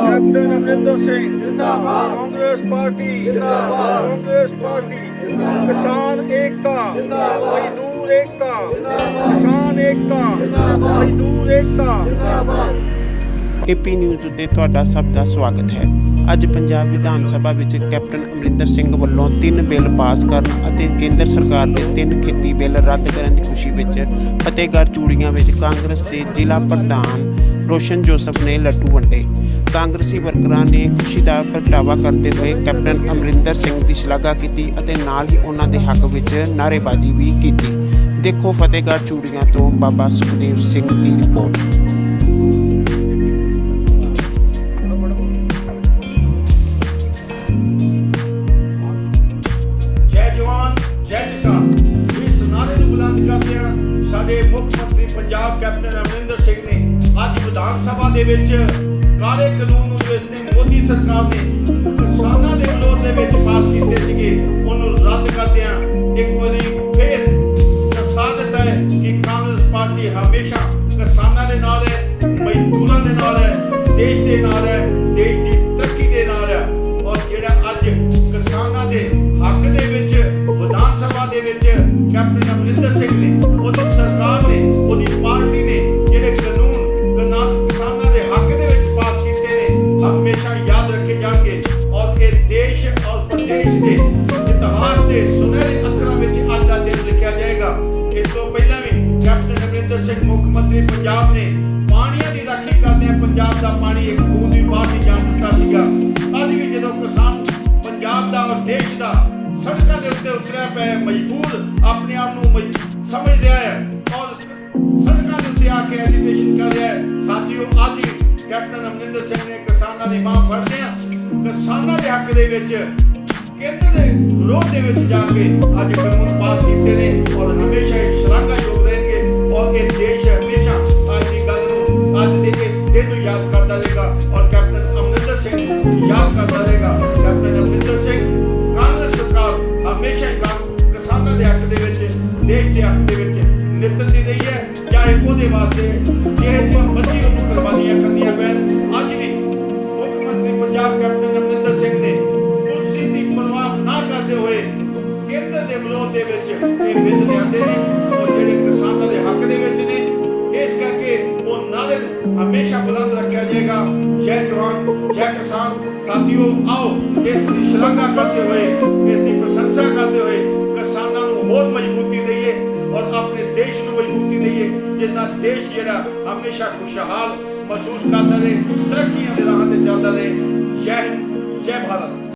Captain Amarinder Singh ਜਿੰਦਾਬਾਦ। Congress party ਜਿੰਦਾਬਾਦ Congress party ਕਿਸਾਨ ਏਕਤਾ ਜਿੰਦਾਬਾਦ ਮਜ਼ਦੂਰ ਏਕਤਾ ਜਿੰਦਾਬਾਦ ਕਿਸਾਨ ਏਕਤਾ ਜਿੰਦਾਬਾਦ ਮਜ਼ਦੂਰ ਏਕਤਾ ਏਪੀ ਨਿਊਜ਼ ਉੱਤੇ ਤੁਹਾਡਾ ਸਭ ਦਾ ਸਵਾਗਤ ਹੈ। ਅੱਜ ਪੰਜਾਬ ਵਿਧਾਨ ਸਭਾ ਵਿੱਚ ਕੈਪਟਨ ਅਮਰਿੰਦਰ ਸਿੰਘ ਵੱਲੋਂ ਤਿੰਨ ਬਿੱਲ ਪਾਸ ਕਰਨ ਅਤੇ ਕੇਂਦਰ ਸਰਕਾਰ ਦੇ ਤਿੰਨ ਖੇਤੀ ਬਿੱਲ ਰੱਦ ਕਰਨ ਦੀ ਖੁਸ਼ੀ ਵਿੱਚ ਫਤਿਹਗੜ੍ਹ ਚੂੜੀਆਂ ਵਿੱਚ ਕਾਂਗਰਸ ਦੇ ਜ਼ਿਲ੍ਹਾ ਪ੍ਰਧਾਨ ਰੋਸ਼ਨ ਜੋਸਫ ਨੇ ਲੱਡੂ ਵੰਡੇ। ਕਾਂਗਰਸੀ ਵਰਕਰਾਂ ਨੇ ਖੁਸ਼ੀ ਦਾ ਪ੍ਰਗਟਾਵਾ ਕਰਦੇ ਹੋਏ ਕੈਪਟਨ ਅਮਰਿੰਦਰ ਸਿੰਘ ਦੀ ਸ਼ਲਾਘਾ ਕੀਤੀ ਅਤੇ ਨਾਲ ਹੀ ਉਹਨਾਂ ਦੇ ਹੱਕ ਵਿੱਚ ਨਾਅਰੇਬਾਜ਼ੀ ਵੀ ਕੀਤੀ। ਦੇਖੋ ਫਤਿਹਗੜ੍ਹ ਚੂੜੀਆਂ ਤੋਂ ਬਾਬਾ ਸੁਖਦੇਵ ਸਿੰਘ ਦੀ ਰਿਪੋਰਟ। ਸਾਡੇ ਮੁੱਖ ਮੰਤਰੀ ਪੰਜਾਬ ਕੈਪਟਨ ਅਮਰਿੰਦਰ ਸਿੰਘ ਨੇ ਅੱਜ ਵਿਧਾਨ ਸਭਾ ਦੇ ਵਿੱਚ ਕਾਲੇ ਕਾਨੂੰਨ ਨੂੰ ਜਿਸ ਨੇ ਮੋਦੀ ਸਰਕਾਰ ਨੇ ਕਿਸਾਨਾਂ ਦੇ ਵਿਰੋਧ ਦੇ ਵਿੱਚ ਪਾਸ ਕੀਤੇ ਸੀਗੇ, ਉਹਨੂੰ ਰੱਦ ਕਰਦਿਆਂ ਇੱਕ ਵਾਰੀ ਫੇਰ ਦਰਸਾ ਦਿੱਤਾ ਹੈ ਕਿ ਕਾਂਗਰਸ ਪਾਰਟੀ ਹਮੇਸ਼ਾ ਕਿਸਾਨਾਂ ਦੇ ਨਾਲ ਹੈ, ਮਜ਼ਦੂਰਾਂ ਦੇ ਨਾਲ ਹੈ, ਦੇਸ਼ ਦੇ ਨਾਲ ਹੈ, ਦੇਸ਼ ਦੀ ਤਰੱਕੀ ਦੇ ਨਾਲ ਹੈ। ਔਰ ਜਿਹੜਾ ਅੱਜ ਕਿਸਾਨਾਂ ਦੇ ਹੱਕ ਦੇ ਵਿੱਚ ਵਿਧਾਨ ਸਭਾ ਦੇ ਵਿੱਚ ਕੈਪਟਨ ਅਮਰਿੰਦਰ ਸਿੰਘ ਨੇ, ਉਹਦੀ ਹਮੇਸ਼ਾ ਯਾਦ ਰੱਖੇ ਜਾਣਗੇ ਔਰ ਇਹ ਦੇਸ਼ ਔਰ ਪ੍ਰਦੇਸ਼ ਦੇ ਇਤਿਹਾਸ ਦੇ ਸੁਨਹਿਰੇ ਅੱਖਰਾਂ ਵਿੱਚ ਅੱਜ ਦਾ ਦਿਨ ਲਿਖਿਆ ਜਾਏਗਾ। ਇਸ ਤੋਂ ਪਹਿਲਾਂ ਵੀ ਕੈਪਟਨ ਅਮਰਿੰਦਰ ਸਿੰਘ ਮੁੱਖ ਮੰਤਰੀ ਪੰਜਾਬ ਨੇ ਪਾਣੀਆਂ ਦੀ ਰਾਖੀ ਕਰਦਿਆਂ ਪੰਜਾਬ ਦਾ ਪਾਣੀ ਇੱਕ ਬੂੰਦ ਵੀ ਬਾਹਰ ਨਹੀਂ ਜਾਣ ਦਿੱਤਾ ਸੀਗਾ। ਅੱਜ ਵੀ ਜਦੋਂ ਕਿਸਾਨ ਪੰਜਾਬ ਦਾ ਔਰ ਦੇਸ਼ ਦਾ ਸੜਕਾਂ ਦੇ ਉੱਤੇ ਉਤਰਿਆ ਪਿਆ ਹੈ, ਮਜਬੂਰ ਆਪਣੇ ਆਪ ਨੂੰ ਸਮਝ ਰਿਹਾ ਹੈ ਕੈਪਟਨ ਅਮਰਿੰਦਰ ਸਿੰਘ ਨੇ ਕਿਸਾਨਾਂ ਦੀ ਬਾਹ ਫੜਦੇ ਆ ਕਿਸਾਨਾਂ ਦੇ ਹੱਕ ਦੇ ਵਿੱਚ ਕੇਂਦਰ ਦੇ ਵਿਰੋਧ ਦੇ ਵਿੱਚ ਜਾ ਕੇ ਅੱਜ ਕਾਨੂੰਨ ਪਾਸ ਕੀਤੇ ਨੇ ਔਰ ਹਮੇਸ਼ਾ ਇਹ ਸ਼ਲਾਘਾਯੋਗ ਰਹਿਣਗੇ ਔਰ ਇਹ ਦੇਸ਼ ਹਮੇਸ਼ਾ ਅੱਜ ਦੀ ਗੱਲ ਨੂੰ ਅੱਜ ਦੇ ਇਸ ਦਿਨ ਨੂੰ ਯਾਦ ਕਰਦਾ ਰਹੇਗਾ ਔਰ ਕੈਪਟਨ ਅਮਰਿੰਦਰ ਸਿੰਘ ਨੂੰ ਯਾਦ ਕਰਦਾ ਰਹੇਗਾ। ਕੈਪਟਨ ਅਮਰਿੰਦਰ ਸਿੰਘ, ਕਾਂਗਰਸ ਸਰਕਾਰ ਹਮੇਸ਼ਾ ਹੀ ਕਾਂ- ਕਿਸਾਨਾਂ ਦੇ ਹੱਕ ਦੇ ਵਿੱਚ, ਦੇਸ਼ ਦੇ ਹੱਕ ਦੇ ਵਿੱਚ ਨਿੱਤਰ ਦੀ ਰਹੀ ਹੈ। ਚਾਹੇ ਉਹਦੇ ਵਾਸਤੇ ਜਿਹੜੀਆਂ ਮਰਜ਼ੀ ਉਹਨੂੰ ਕੇਂਦਰ ਦੇ ਵਿੱਚ ਇਹ ਬਿੱਲ ਲਿਆਂਦੇ ਨੇ ਔਰ ਜਿਹੜੇ ਕਿਸਾਨਾਂ ਦੇ ਹੱਕ ਦੇ ਵਿੱਚ ਨੇ, ਇਸ ਕਰਕੇ ਉਹ ਨਾਰੇ ਹਮੇਸ਼ਾ ਬੁਲੰਦ ਰੱਖਿਆ ਜਾਏਗਾ। ਜੈ ਜਵਾਨ, ਜੈ ਕਿਸਾਨ, ਸਾਥੀਓ, ਆਓ, ਇਸ ਦੀ ਸ਼ਲਾਘਾ ਕਰਦੇ ਹੋਏ, ਇਸ ਦੀ ਪ੍ਰਸ਼ੰਸਾ ਕਰਦੇ ਹੋਏ ਕਿਸਾਨਾਂ ਨੂੰ ਹੋਰ ਮਜ਼ਬੂਤੀ ਦਈਏ ਔਰ ਆਪਣੇ ਦੇਸ਼ ਨੂੰ ਮਜ਼ਬੂਤੀ ਦਈਏ, ਜਿੰਨਾ ਦੇਸ਼ ਜਿਹੜਾ ਹਮੇਸ਼ਾ ਖੁਸ਼ਹਾਲ ਮਹਿਸੂਸ ਕਰਦਾ ਰਹੇ, ਤਰੱਕੀਆਂ ਦੇ ਰਾਹਾਂ ਤੇ ਚੱਲਦਾ ਰਹੇ। ਜੈ ਹਿੰਦ, ਜੈ ਭਾਰਤ।